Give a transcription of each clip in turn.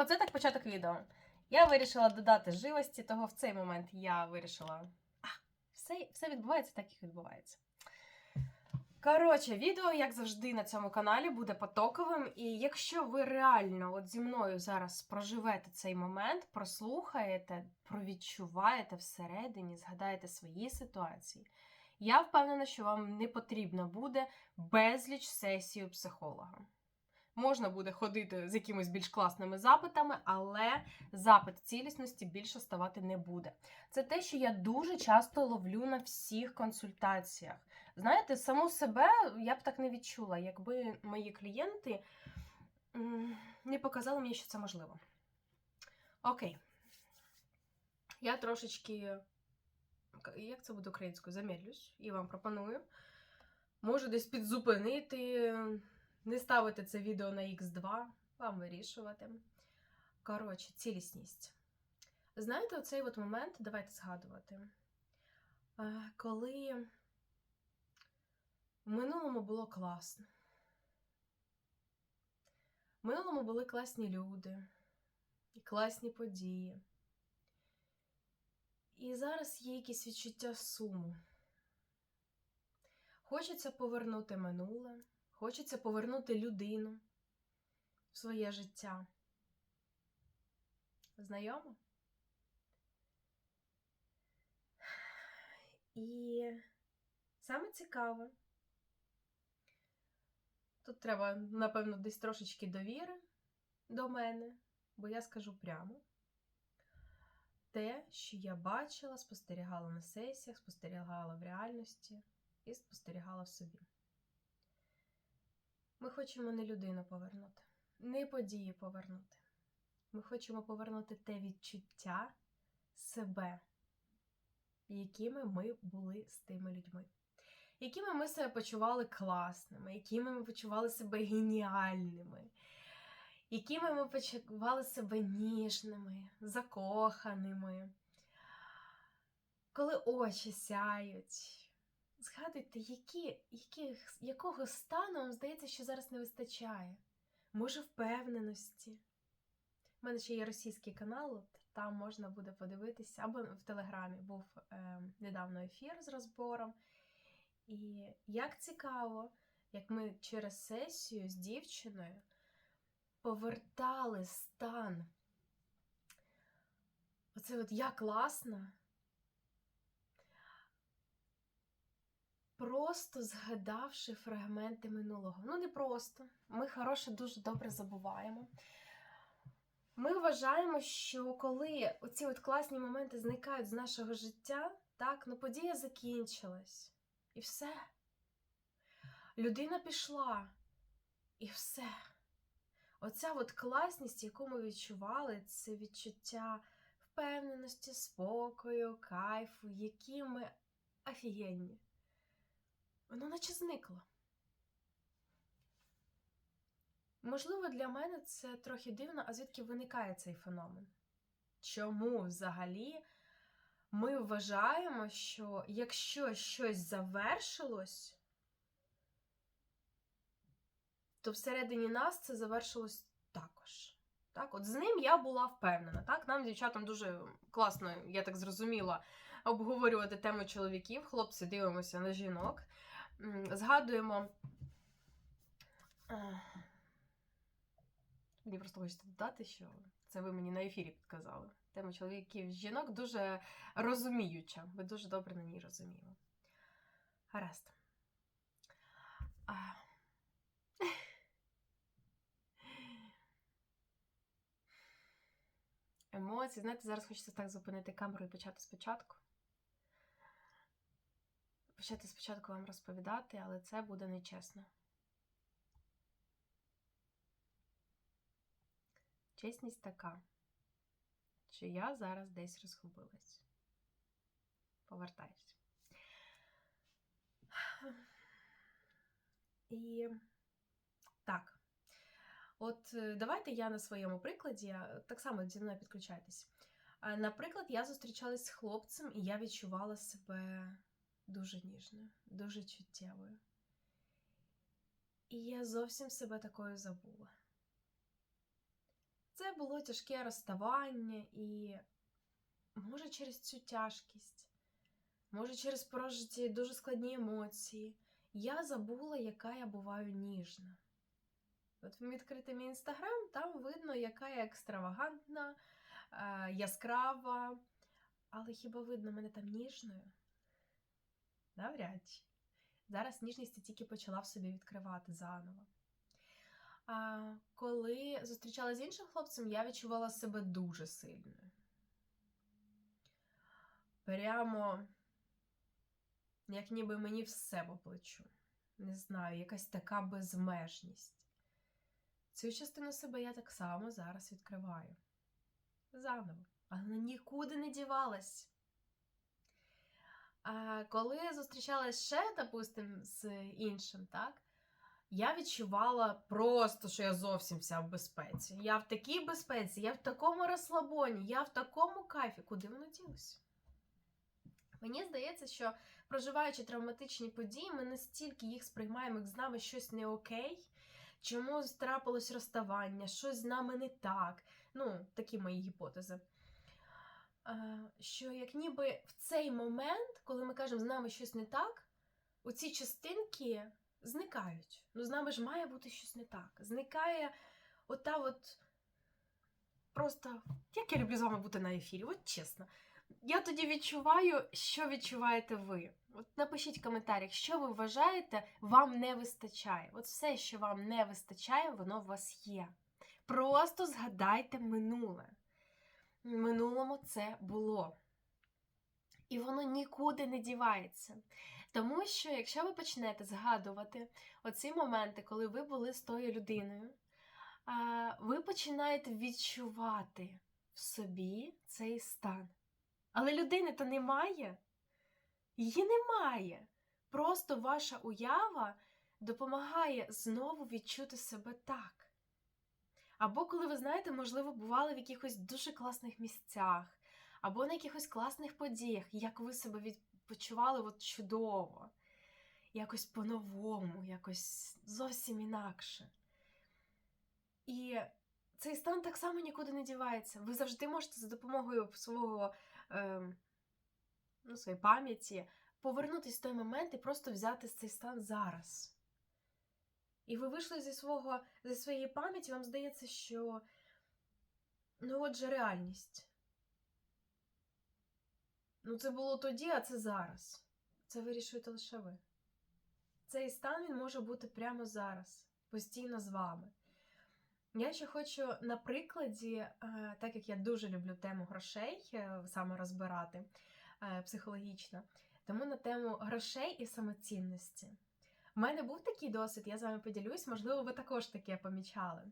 Оце так початок відео. Я вирішила додати живості, того в цей момент я вирішила. А, все, все відбувається так, як відбувається. Коротше, відео, як завжди, на цьому каналі буде потоковим. І якщо ви реально от зі мною зараз проживете цей момент, прослухаєте, провідчуваєте всередині, згадаєте свої ситуації, я впевнена, що вам не потрібно буде безліч сесій у психолога. Можна буде ходити з якимись більш класними запитами, але запит цілісності більше ставати не буде. Це те, що я дуже часто ловлю на всіх консультаціях. Знаєте, саму себе я б так не відчула, якби мої клієнти не показали мені, що це можливо. Окей. Я трошечки, як це буде українською, замедлюсь і вам пропоную. Можу десь підзупинити, не ставити це відео на Х2, вам вирішувати. Коротше, цілісність. Знаєте, оцей от момент, давайте згадувати, е, коли в минулому було класно. В минулому були класні люди і класні події. І зараз є якісь відчуття суму. Хочеться повернути минуле, хочеться повернути людину в своє життя. Знайомо? І саме цікаве, тут треба, напевно, десь трошечки довіри до мене, бо я скажу прямо те, що я бачила, спостерігала на сесіях, спостерігала в реальності і спостерігала в собі. Ми хочемо не людину повернути, не події повернути. Ми хочемо повернути те відчуття себе, якими ми були з тими людьми, якими ми себе почували класними, якими ми почували себе геніальними, якими ми почували себе ніжними, закоханими, коли очі сяють. Згадуйте, які, яких, якого стану вам здається, що зараз не вистачає? Може, впевненості. У мене ще є російський канал, там можна буде подивитися, або в Телеграмі був е, недавно ефір з розбором. І як цікаво, як ми через сесію з дівчиною повертали стан. Оце от я класна. Просто згадавши фрагменти минулого. Ну, не просто. Ми хороше дуже добре забуваємо. Ми вважаємо, що коли оці от класні моменти зникають з нашого життя, так, ну подія закінчилась. І все. Людина пішла. І все. Оця от класність, яку ми відчували, це відчуття впевненості, спокою, кайфу, які ми офігенні. Воно наче зникло. Можливо, для мене це трохи дивно, а звідки виникає цей феномен? Чому взагалі ми вважаємо, що якщо щось завершилось, то всередині нас це завершилось також. Так, от з ним я була впевнена. Так, нам, дівчатам, дуже класно, я так зрозуміла, обговорювати тему чоловіків. Хлопці дивимося на жінок. Згадуємо. Мені просто хочеться додати, що це ви мені на ефірі підказали. Тема чоловіків жінок дуже розуміюча. Ви дуже добре на ній розуміли. Гаразд. Емоції, знаєте, зараз хочеться так зупинити камеру і почати спочатку. Почати спочатку вам розповідати, але це буде нечесно. Чесність така, що я зараз десь розгубилась. Повертаюсь. І так. От е, давайте я на своєму прикладі, е, так само зі мною підключайтесь. Е, Наприклад, я зустрічалась з хлопцем, і я відчувала себе дуже ніжною, дуже чуттєвою. І я зовсім себе такою забула. Це було тяжке розставання, і може через цю тяжкість, може через прожиті дуже складні емоції, я забула, яка я буваю ніжна. От ви відкрите мій інстаграм, там видно, яка я екстравагантна, е, яскрава. Але хіба видно мене там ніжною? Навряд чи. Зараз ніжність я тільки почала в собі відкривати заново. А коли зустрічалася з іншим хлопцем, я відчувала себе дуже сильною. Прямо, як ніби мені все по плечу. Не знаю, якась така безмежність. Цю частину себе я так само зараз відкриваю. Заново. Але нікуди не дівалась. А коли я зустрічалась ще, допустим, з іншим, так, я відчувала просто, що я зовсім вся в безпеці. Я в такій безпеці, я в такому розслабоні, я в такому кайфі. Куди воно ділося? Мені здається, що проживаючи травматичні події, ми настільки їх сприймаємо, як з нами щось не окей, чому трапилось розставання, щось з нами не так. Ну, такі мої гіпотези. А, Що як ніби в цей момент, коли ми кажемо, з нами щось не так, оці частинки зникають. Ну, з нами ж має бути щось не так. Зникає ота от просто. Як я люблю з вами бути на ефірі, от чесно. Я тоді відчуваю, що відчуваєте ви. От напишіть в коментарях, що ви вважаєте, вам не вистачає. От все, що вам не вистачає, воно в вас є. Просто згадайте минуле. Минулому це було. І воно нікуди не дівається. Тому що, якщо ви почнете згадувати оці моменти, коли ви були з тою людиною, ви починаєте відчувати в собі цей стан. Але людини то немає. Її немає. Просто ваша уява допомагає знову відчути себе так. Або коли ви знаєте, можливо, бували в якихось дуже класних місцях, або на якихось класних подіях, як ви себе від... почували от чудово, якось по-новому, якось зовсім інакше. І цей стан так само нікуди не дівається. Ви завжди можете за допомогою свого, е, ну, своєї пам'яті повернутися в той момент і просто взяти цей стан зараз. І ви вийшли зі свого, зі своєї пам'яті, вам здається, що ну от же реальність. Ну, це було тоді, а це зараз. Це вирішуєте лише ви. Цей стан він може бути прямо зараз, постійно з вами. Я ще хочу на прикладі, е, так як я дуже люблю тему грошей, е, саме розбирати е, психологічно, тому на тему грошей і самоцінності. У мене був такий досвід, я з вами поділюсь, можливо, ви також таке помічали.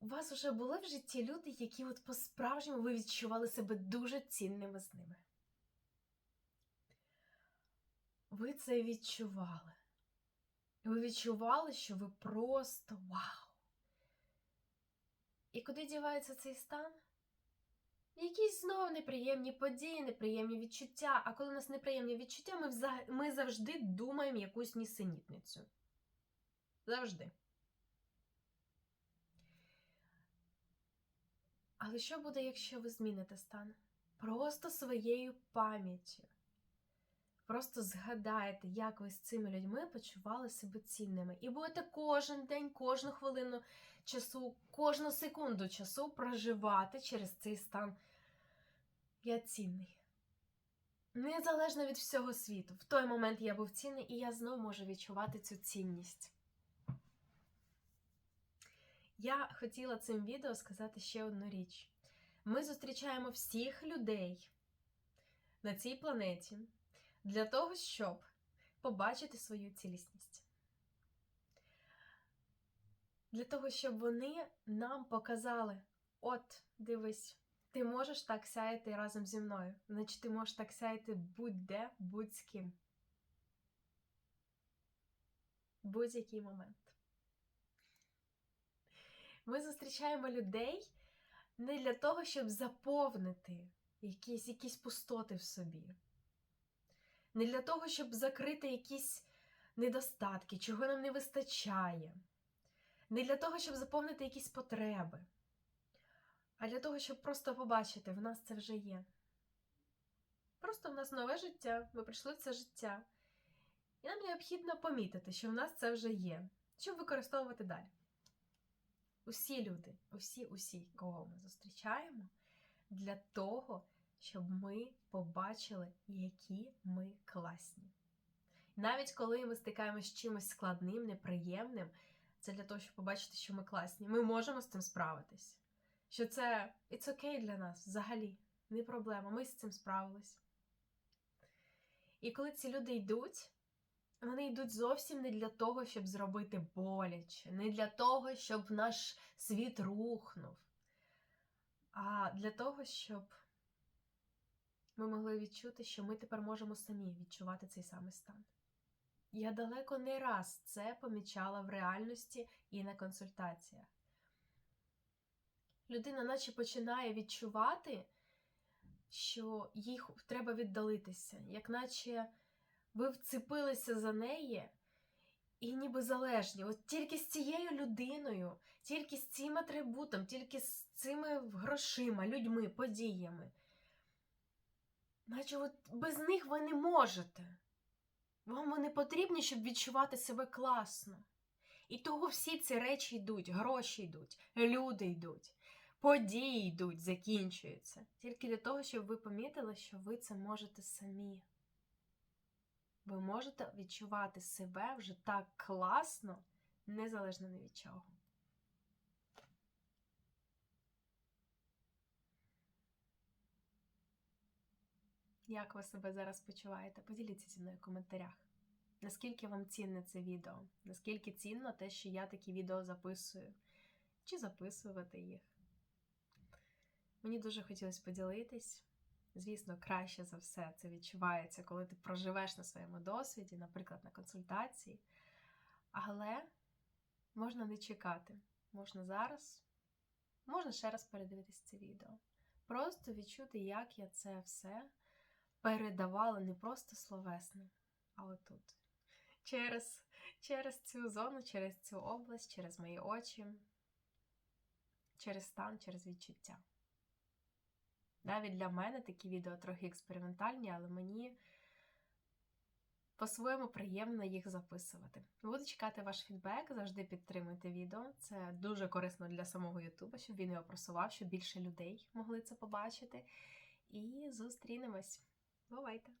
У вас вже були в житті люди, які от по-справжньому ви відчували себе дуже цінними з ними. Ви це відчували. Ви відчували, що ви просто вау. І куди дівається цей стан? Якісь знову неприємні події, неприємні відчуття. А коли у нас неприємні відчуття, ми, взаг... ми завжди думаємо якусь нісенітницю. Завжди. Але що буде, якщо ви зміните стан? Просто своєю пам'яттю. Просто згадайте, як ви з цими людьми почували себе цінними. І будете кожен день, кожну хвилину часу, кожну секунду часу проживати через цей стан. Я цінний. Незалежно від всього світу. В той момент я був цінний, і я знову можу відчувати цю цінність. Я хотіла цим відео сказати ще одну річ. Ми зустрічаємо всіх людей на цій планеті для того, щоб побачити свою цілісність. Для того, щоб вони нам показали: от, дивись, ти можеш так сяяти разом зі мною. Значить, ти можеш так сяяти будь-де, будь з ким. Будь-який момент. Ми зустрічаємо людей не для того, щоб заповнити якісь, якісь пустоти в собі. Не для того, щоб закрити якісь недостатки, чого нам не вистачає. Не для того, щоб заповнити якісь потреби, а для того, щоб просто побачити, в нас це вже є. Просто в нас нове життя, ми прийшли в це життя. І нам необхідно помітити, що в нас це вже є, щоб використовувати далі. Усі люди, усі, усі, кого ми зустрічаємо, для того, щоб ми побачили, які ми класні. Навіть коли ми стикаємося з чимось складним, неприємним, це для того, щоб побачити, що ми класні. Ми можемо з цим справитись. Що це it's okay для нас взагалі, не проблема. Ми з цим справились. І коли ці люди йдуть, вони йдуть зовсім не для того, щоб зробити боляче, не для того, щоб наш світ рухнув, а для того, щоб ми могли відчути, що ми тепер можемо самі відчувати цей самий стан. Я далеко не раз це помічала в реальності і на консультаціях. Людина наче починає відчувати, що їй треба віддалитися, як наче ви вцепилися за неї і ніби залежні. От тільки з цією людиною, тільки з цим атрибутом, тільки з цими грошима, людьми, подіями. Наче от без них ви не можете. Вам вони потрібні, щоб відчувати себе класно. І того всі ці речі йдуть, гроші йдуть, люди йдуть, події йдуть, закінчуються. Тільки для того, щоб ви помітили, що ви це можете самі. Ви можете відчувати себе вже так класно, незалежно ні від чого. Як ви себе зараз почуваєте? Поділіться зі мною в коментарях. Наскільки вам цінне це відео? Наскільки цінно те, що я такі відео записую? Чи записувати їх? Мені дуже хотілося поділитись. Звісно, краще за все це відчувається, коли ти проживеш на своєму досвіді, наприклад, на консультації. Але можна не чекати. Можна зараз, можна ще раз передивитись це відео. Просто відчути, як я це все передавала не просто словесно, а отут. Через, через цю зону, через цю область, через мої очі, через стан, через відчуття. Навіть для мене такі відео трохи експериментальні, але мені по-своєму приємно їх записувати. Буду чекати ваш фідбек, завжди підтримуйте відео. Це дуже корисно для самого Ютуба, щоб він його просував, щоб більше людей могли це побачити. І зустрінемось. Бувайте!